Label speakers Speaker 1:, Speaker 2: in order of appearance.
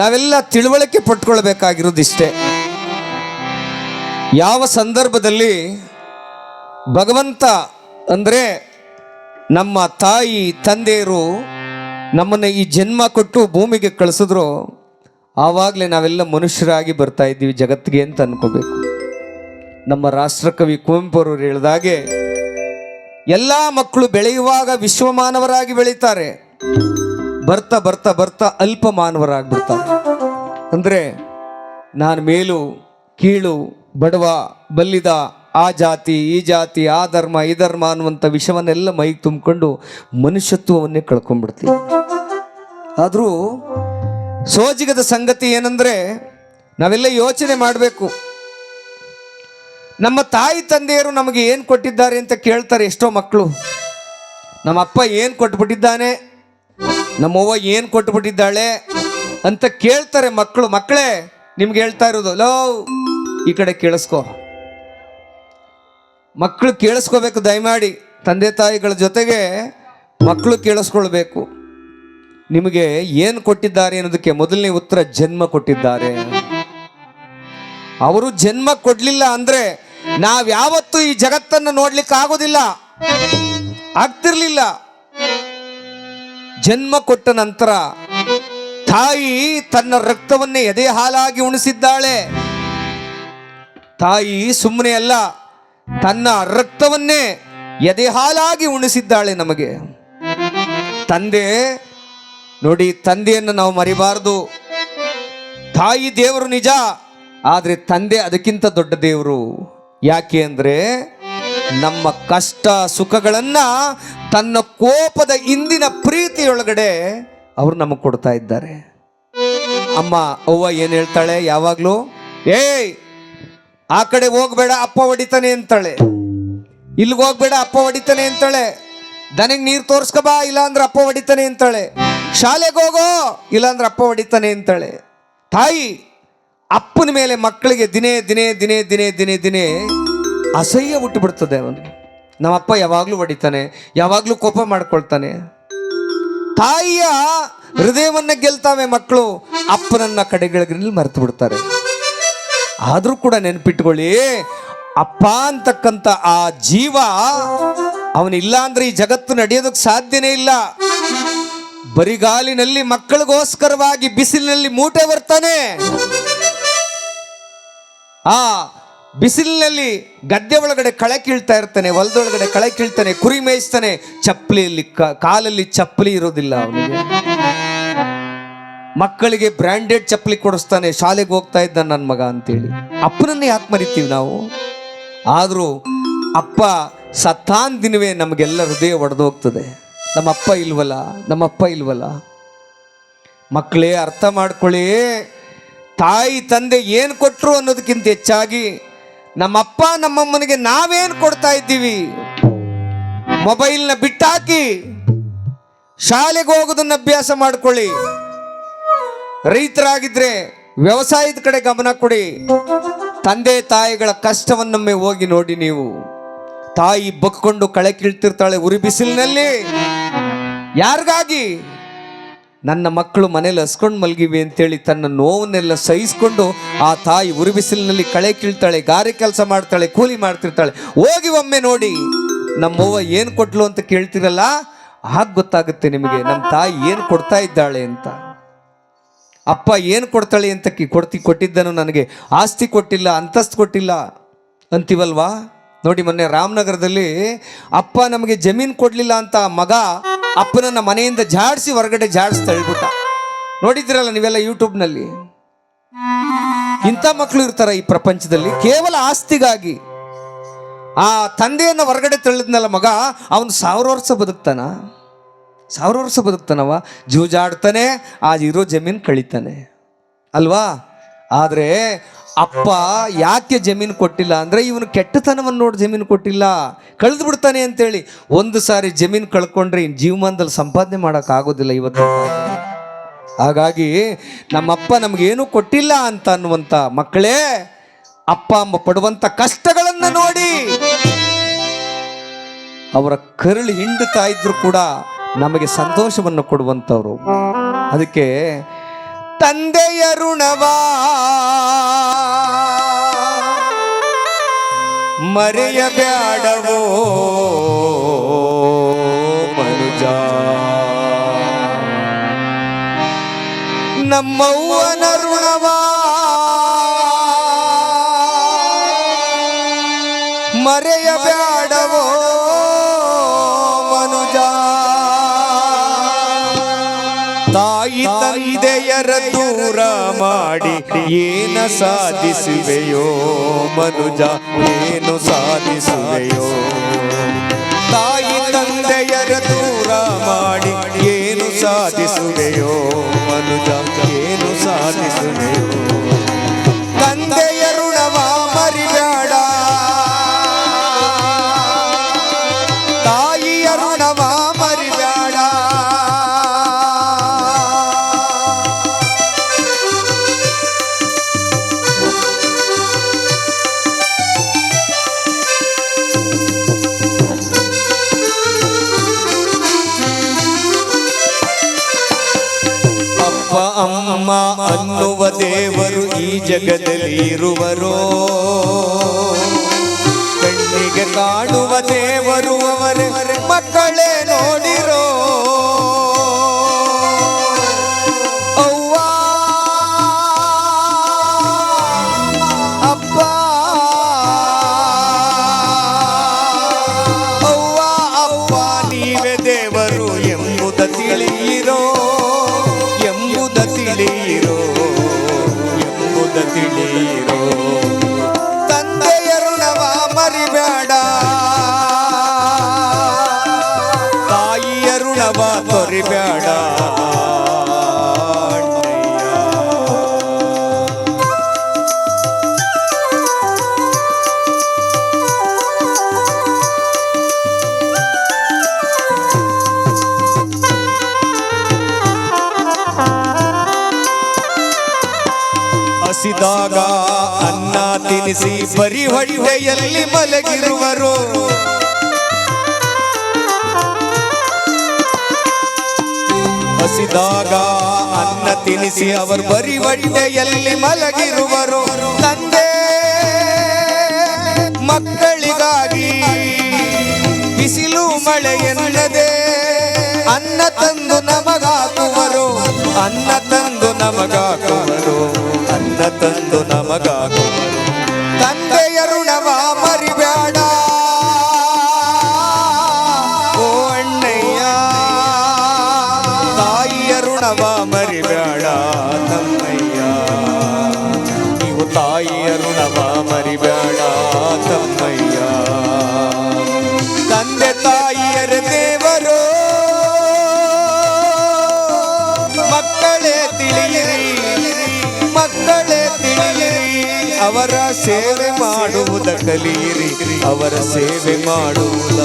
Speaker 1: ನಾವೆಲ್ಲ ತಿಳುವಳಿಕೆ ಪಟ್ಕೊಳ್ಬೇಕಾಗಿರೋದಿಷ್ಟೇ ಯಾವ ಸಂದರ್ಭದಲ್ಲಿ ಭಗವಂತ ಅಂದರೆ ನಮ್ಮ ತಾಯಿ, ತಂದೆಯರು ನಮ್ಮನ್ನು ಈ ಜನ್ಮ ಕೊಟ್ಟು ಭೂಮಿಗೆ ಕಳಿಸಿದ್ರು, ಆವಾಗಲೇ ನಾವೆಲ್ಲ ಮನುಷ್ಯರಾಗಿ ಬರ್ತಾ ಇದ್ದೀವಿ ಜಗತ್ತಿಗೆ ಅಂತ ಅನ್ಕೋಬೇಕು. ನಮ್ಮ ರಾಷ್ಟ್ರಕವಿ ಕುವೆಂಪು ಅವರು ಹೇಳಿದಾಗೆ, ಎಲ್ಲ ಮಕ್ಕಳು ಬೆಳೆಯುವಾಗ ವಿಶ್ವಮಾನವರಾಗಿ ಬೆಳೀತಾರೆ. ಬರ್ತಾ ಬರ್ತಾ ಬರ್ತಾ ಅಲ್ಪ ಮಾನವರಾಗ್ಬಿಡ್ತಾರೆ ಅಂದರೆ ನಾನು ಮೇಲು, ಕೀಳು, ಬಡವ, ಬಲ್ಲಿದ, ಆ ಜಾತಿ, ಈ ಜಾತಿ, ಆ ಧರ್ಮ, ಈ ಧರ್ಮ ಅನ್ನುವಂಥ ವಿಷವನ್ನೆಲ್ಲ ಮೈಗೆ ತುಂಬಿಕೊಂಡು ಮನುಷ್ಯತ್ವವನ್ನೇ ಕಳ್ಕೊಂಡ್ಬಿಡ್ತೀವಿ ಆದರೂ ಸೋಜಿಗದ ಸಂಗತಿ ಏನಂದರೆ ನಾವೆಲ್ಲ ಯೋಚನೆ ಮಾಡಬೇಕು. ನಮ್ಮ ತಾಯಿ ತಂದೆಯರು ನಮಗೆ ಏನು ಕೊಟ್ಟಿದ್ದಾರೆ ಅಂತ ಕೇಳ್ತಾರೆ ಎಷ್ಟೋ ಮಕ್ಕಳು. ನಮ್ಮ ಅಪ್ಪ ಏನು ಕೊಟ್ಬಿಟ್ಟಿದ್ದಾನೆ? ನಮ್ಮವ್ವ ಏನು ಕೊಟ್ಬಿಟ್ಟಿದ್ದಾಳೆ ಅಂತ ಕೇಳ್ತಾರೆ ಮಕ್ಕಳು. ಮಕ್ಕಳೇ, ನಿಮ್ಗೆ ಹೇಳ್ತಾ ಇರೋದು, ಲೋ, ಈ ಕಡೆ ಕೇಳಿಸ್ಕೋ. ಮಕ್ಕಳು ಕೇಳಿಸ್ಕೋಬೇಕು, ದಯಮಾಡಿ. ತಂದೆ ತಾಯಿಗಳ ಜೊತೆಗೆ ಮಕ್ಕಳು ಕೇಳಿಸ್ಕೊಳ್ಬೇಕು. ನಿಮಗೆ ಏನು ಕೊಟ್ಟಿದ್ದಾರೆ ಅನ್ನೋದಕ್ಕೆ ಮೊದಲನೇ ಉತ್ತರ ಜನ್ಮ ಕೊಟ್ಟಿದ್ದಾರೆ. ಅವರು ಜನ್ಮ ಕೊಡ್ಲಿಲ್ಲ ಅಂದ್ರೆ ನಾವ್ಯಾವತ್ತೂ ಈ ಜಗತ್ತನ್ನು ನೋಡ್ಲಿಕ್ಕೆ ಆಗೋದಿಲ್ಲ ಆಗ್ತಿರ್ಲಿಲ್ಲ. ಜನ್ಮ ಕೊಟ್ಟ ನಂತರ ತಾಯಿ ತನ್ನ ರಕ್ತವನ್ನೇ ಎದೆ ಹಾಲಾಗಿ ಉಣಿಸಿದ್ದಾಳೆ. ತಾಯಿ ಸುಮ್ಮನೆ ಅಲ್ಲ, ತನ್ನ ರಕ್ತವನ್ನೇ ಎದೆ ಹಾಲಾಗಿ ಉಣಿಸಿದ್ದಾಳೆ ನಮಗೆ. ತಂದೆ, ನೋಡಿ ತಂದೆಯನ್ನು ನಾವು ಮರಿಬಾರದು. ತಾಯಿ ದೇವರು ನಿಜ, ಆದರೆ ತಂದೆ ಅದಕ್ಕಿಂತ ದೊಡ್ಡ ದೇವರು. ಯಾಕೆ ಅಂದರೆ ನಮ್ಮ ಕಷ್ಟ ಸುಖಗಳನ್ನು ತನ್ನ ಕೋಪದ ಇಂದಿನ ಪ್ರೀತಿಯೊಳಗಡೆ ಅವರು ನಮಗೆ ಕೊಡ್ತಾ ಇದ್ದಾರೆ. ಅಮ್ಮ, ಅವ್ವ ಏನು ಹೇಳ್ತಾಳೆ ಯಾವಾಗಲೂ? ಏಯ್, ಆ ಕಡೆ ಹೋಗ್ಬೇಡ, ಅಪ್ಪ ಹೊಡಿತಾನೆ ಅಂತಾಳೆ. ಇಲ್ಲಿಗೆ ಹೋಗ್ಬೇಡ, ಅಪ್ಪ ಹೊಡಿತಾನೆ ಅಂತಾಳೆ. ದನಿಗೆ ನೀರು ತೋರ್ಸ್ಕಬಾ ಇಲ್ಲ ಅಂದ್ರೆ ಅಪ್ಪ ಹೊಡಿತಾನೆ ಅಂತಾಳೆ. ಶಾಲೆಗೆ ಹೋಗೋ, ಇಲ್ಲಾಂದ್ರೆ ಅಪ್ಪ ಹೊಡಿತಾನೆ ಅಂತಾಳೆ. ತಾಯಿ, ಅಪ್ಪನ ಮೇಲೆ ಮಕ್ಕಳಿಗೆ ದಿನೇ ದಿನೇ ದಿನೇ ದಿನೇ ದಿನೇ ದಿನೇ ಅಸಹ್ಯ ಹುಟ್ಟು ಬಿಡ್ತದೆ ಅವನಿಗೆ. ನಮ್ಮಪ್ಪ ಯಾವಾಗಲೂ ಹೊಡಿತಾನೆ, ಯಾವಾಗಲೂ ಕೋಪ ಮಾಡ್ಕೊಳ್ತಾನೆ. ತಾಯಿಯ ಹೃದಯವನ್ನ ಗೆಲ್ತಾವೆ ಮಕ್ಕಳು, ಅಪ್ಪನನ್ನ ಕಡೆಗಳಲ್ಲಿ ಮರೆತು ಬಿಡ್ತಾರೆ. ಆದರೂ ಕೂಡ ನೆನ್ಪಿಟ್ಕೊಳ್ಳಿ, ಅಪ್ಪ ಅಂತಕ್ಕಂಥ ಆ ಜೀವ ಅವನಿಲ್ಲ ಅಂದ್ರೆ ಈ ಜಗತ್ತು ನಡೆಯೋದಕ್ಕೆ ಸಾಧ್ಯನೇ ಇಲ್ಲ. ಬರಿಗಾಲಿನಲ್ಲಿ ಮಕ್ಕಳಿಗೋಸ್ಕರವಾಗಿ ಬಿಸಿಲಿನಲ್ಲಿ ಮೂಟೆ ಬರ್ತಾನೆ ಆ ಬಿಸಿಲಿನಲ್ಲಿ ಗದ್ದೆ ಒಳಗಡೆ ಕಳೆ ಕೀಳ್ತಾ ಇರ್ತಾನೆ, ಹೊಲದೊಳಗಡೆ ಕಳೆ ಕೀಳ್ತಾನೆ, ಕುರಿ ಮೇಯಿಸ್ತಾನೆ. ಚಪ್ಪಲಿಯಲ್ಲಿ ಕಾಲಲ್ಲಿ ಚಪ್ಪಲಿ ಇರೋದಿಲ್ಲ ಅವನಿಗೆ. ಮಕ್ಕಳಿಗೆ ಬ್ರ್ಯಾಂಡೆಡ್ ಚಪ್ಪಲಿ ಕೊಡಿಸ್ತಾನೆ, ಶಾಲೆಗೆ ಹೋಗ್ತಾ ಇದ್ದ ನನ್ನ ಮಗ ಅಂತೇಳಿ. ಅಪ್ಪನನ್ನೇ ಯಾಕೆ ಮರಿತೀವಿ ನಾವು? ಆದರೂ ಅಪ್ಪ ಸತ್ತಾನ್ ದಿನವೇ ನಮಗೆಲ್ಲ ಹೃದಯ ಒಡೆದೋಗ್ತದೆ ನಮ್ಮಪ್ಪ ಇಲ್ವಲ್ಲ ನಮ್ಮಪ್ಪ ಇಲ್ವಲ್ಲ. ಮಕ್ಕಳೇ ಅರ್ಥ ಮಾಡ್ಕೊಳ್ಳಿ, ತಾಯಿ, ತಂದೆ ಏನು ಕೊಟ್ಟರು ಅನ್ನೋದಕ್ಕಿಂತ ಹೆಚ್ಚಾಗಿ ನಮ್ಮಪ್ಪ ನಮ್ಮಮ್ಮನಿಗೆ ನಾವೇನು ಕೊಡ್ತಾ ಇದ್ದೀವಿ? ಮೊಬೈಲ್ನ ಬಿಟ್ಟಾಕಿ ಶಾಲೆಗೆ ಹೋಗೋದನ್ನ ಅಭ್ಯಾಸ ಮಾಡಿಕೊಳ್ಳಿ. ರೈತರಾಗಿದ್ರೆ ವ್ಯವಸಾಯದ ಕಡೆ ಗಮನ ಕೊಡಿ. ತಂದೆ ತಾಯಿಗಳ ಕಷ್ಟವನ್ನೊಮ್ಮೆ ಹೋಗಿ ನೋಡಿ ನೀವು. ತಾಯಿ ಬಕ್ಕೊಂಡು ಕಳೆ ಕೀಳ್ತಿರ್ತಾಳೆ ಉರಿ ಬಿಸಿಲಿನಲ್ಲಿ. ಯಾರಿಗಾಗಿ? ನನ್ನ ಮಕ್ಕಳು ಮನೇಲಿ ಹಸ್ಕೊಂಡು ಮಲಗಿವೆ ಅಂತೇಳಿ ತನ್ನ ನೋವನ್ನೆಲ್ಲ ಸಹಿಸ್ಕೊಂಡು ಆ ತಾಯಿ ಉರುಬಿಸಿಲಿನಲ್ಲಿ ಕಳೆ ಕೀಳ್ತಾಳೆ, ಗಾರೆ ಕೆಲಸ ಮಾಡ್ತಾಳೆ, ಕೂಲಿ ಮಾಡ್ತಿರ್ತಾಳೆ. ಹೋಗಿ ಒಮ್ಮೆ ನೋಡಿ ನಮ್ಮವ್ವ ಏನು ಕೊಟ್ಲು ಅಂತ ಕೇಳ್ತಿರಲ್ಲ? ಆಗ ಗೊತ್ತಾಗುತ್ತೆ ನಿಮಗೆ, ನಮ್ಮ ತಾಯಿ ಏನು ಕೊಡ್ತಾ ಇದ್ದಾಳೆ ಅಂತ. ಅಪ್ಪ ಏನು ಕೊಡ್ತಾಳೆ ಅಂತ ಕಿ, ಕೊಡ್ತಿ ಕೊಟ್ಟಿದ್ದನು ನನಗೆ ಆಸ್ತಿ ಕೊಟ್ಟಿಲ್ಲ, ಅಂತಸ್ತು ಕೊಟ್ಟಿಲ್ಲ. ಅಂತೀವಲ್ವಾ? ನೋಡಿ ಮೊನ್ನೆ ರಾಮನಗರದಲ್ಲಿ, ಅಪ್ಪ ನಮಗೆ ಜಮೀನು ಕೊಡಲಿಲ್ಲ ಅಂತ ಮಗ ಅಪ್ಪನನ್ನ ಮನೆಯಿಂದ ಜಾಡಿಸಿ ಹೊರಗಡೆ ಜಾಡಿಸಿ ತಳ್ಬಿಟ್ಟ ನೋಡಿದ್ರಲ್ಲ ನೀವೆಲ್ಲ ಯೂಟ್ಯೂಬ್ನಲ್ಲಿ? ಇಂಥ ಮಕ್ಕಳು ಇರ್ತಾರ ಈ ಪ್ರಪಂಚದಲ್ಲಿ. ಕೇವಲ ಆಸ್ತಿಗಾಗಿ. ಆ ತಂದೆಯನ್ನು ಹೊರಗಡೆ ತಳ್ಳಿದ್ನಲ್ಲ ಮಗ, ಅವನು ಸಾವಿರ ವರ್ಷ ಬದುಕ್ತಾನ. ಸಾವಿರ ವರ್ಷ ಬದುಕ್ತಾನವ. ಜೂಜಾಡ್ತಾನೆ, ಆ ಇರೋ ಜಮೀನು ಕಳೀತಾನೆ. ಅಲ್ವಾ? ಆದರೆ ಅಪ್ಪ ಯಾಕೆ ಜಮೀನು ಕೊಟ್ಟಿಲ್ಲ ಅಂದರೆ ಇವನು ಕೆಟ್ಟತನವನ್ನು ನೋಡಿ ಜಮೀನು ಕೊಟ್ಟಿಲ್ಲ. ಕಳೆದು ಬಿಡ್ತಾನೆ ಅಂತೇಳಿ. ಒಂದು ಸಾರಿ ಜಮೀನು ಕಳ್ಕೊಂಡ್ರೆ ಇನ್ನು ಜೀವಮಾನದಲ್ಲಿ ಸಂಪಾದನೆ ಮಾಡೋಕ್ಕಾಗೋದಿಲ್ಲ ಇವತ್ತು. ಹಾಗಾಗಿ ನಮ್ಮಪ್ಪ ನಮಗೇನು ಕೊಟ್ಟಿಲ್ಲ ಅಂತ ಅನ್ನುವಂಥ ಮಕ್ಕಳೇ, ಅಪ್ಪ ಅಮ್ಮ ಪಡುವಂಥ ಕಷ್ಟಗಳನ್ನು ನೋಡಿ. ಅವರ ಕರುಳು ಹಿಂಡುತ್ತಾ ಇದ್ರು ಕೂಡ ನಮಗೆ ಸಂತೋಷವನ್ನು ಕೊಡುವಂಥವ್ರು ಅದಕ್ಕೆ ತಂದೆಯ ಋಣವಾ ಮರೆಯಬ್ಯಾಡವೋ? ಮನುಜ. ನಮ್ಮವ್ವನ ಋಣವಾ? ಮರೆಯಬ್ಯಾಡವೋ? ಏನ ಸಾಧಿಸುವೆಯೋ ಮನುಜ, ಏನು ಸಾಧಿಸುವೆಯೋ? ತಾಯಿ ತಂದೆಯರ ದೂರ ಮಾಡಿ ಏನು ಸಾಧಿಸುವೆಯೋ ಮನುಜ, ಏನು ಸಾಧಿಸುವೆಯೋ? ತಂದೆಯ ಅಮ್ಮ ಅನ್ನುವ ದೇವರು ಈ ಜಗದಲ್ಲಿ ಕಣ್ಣಿಗೆ ಕಾಣುವ ದೇವರು ಅವರ ಮಕ್ಕಳೇ ನೋಡಿರೋ. ಋಣವ ತೊರಿಬೇಡ. ಹಸಿದಾಗ ಅನ್ನ ತಿನಿಸಿ ಬರಿ ಹೊಟ್ಟೆಯಲ್ಲಿ ಮಲಗಿರುವರು ಹಸಿದಾಗ ಅನ್ನ ತಿನಿಸಿ ಅವರು ಬರಿ ಒಡ್ಡೆಯಲ್ಲಿ ಮಲಗಿರುವರು. ತಂದೆ, ಮಕ್ಕಳಿಗಾಗಿ ಬಿಸಿಲು ಮಳೆ ಎನ್ನದೆ ಅನ್ನ ತಂದು ನಮಗಾಕುವರು ಋಣವ ಮರಿಬೇಡ ತಮ್ಮಯ್ಯ. ನೀವು ತಾಯಿಯ ಋಣವ ಮರಿಬೇಡ ತಮ್ಮಯ್ಯ. ತಂದೆ ತಾಯಿಯರ ದೇವರು, ಮಕ್ಕಳೇ ತಿಳಿಯಿರಿ ಮಕ್ಕಳೇ ತಿಳಿಯಿರಿ. ಅವರ ಸೇವೆ ಮಾಡುವುದ ಕಲಿಯಿರಿ ಅವರ ಸೇವೆ ಮಾಡುವುದ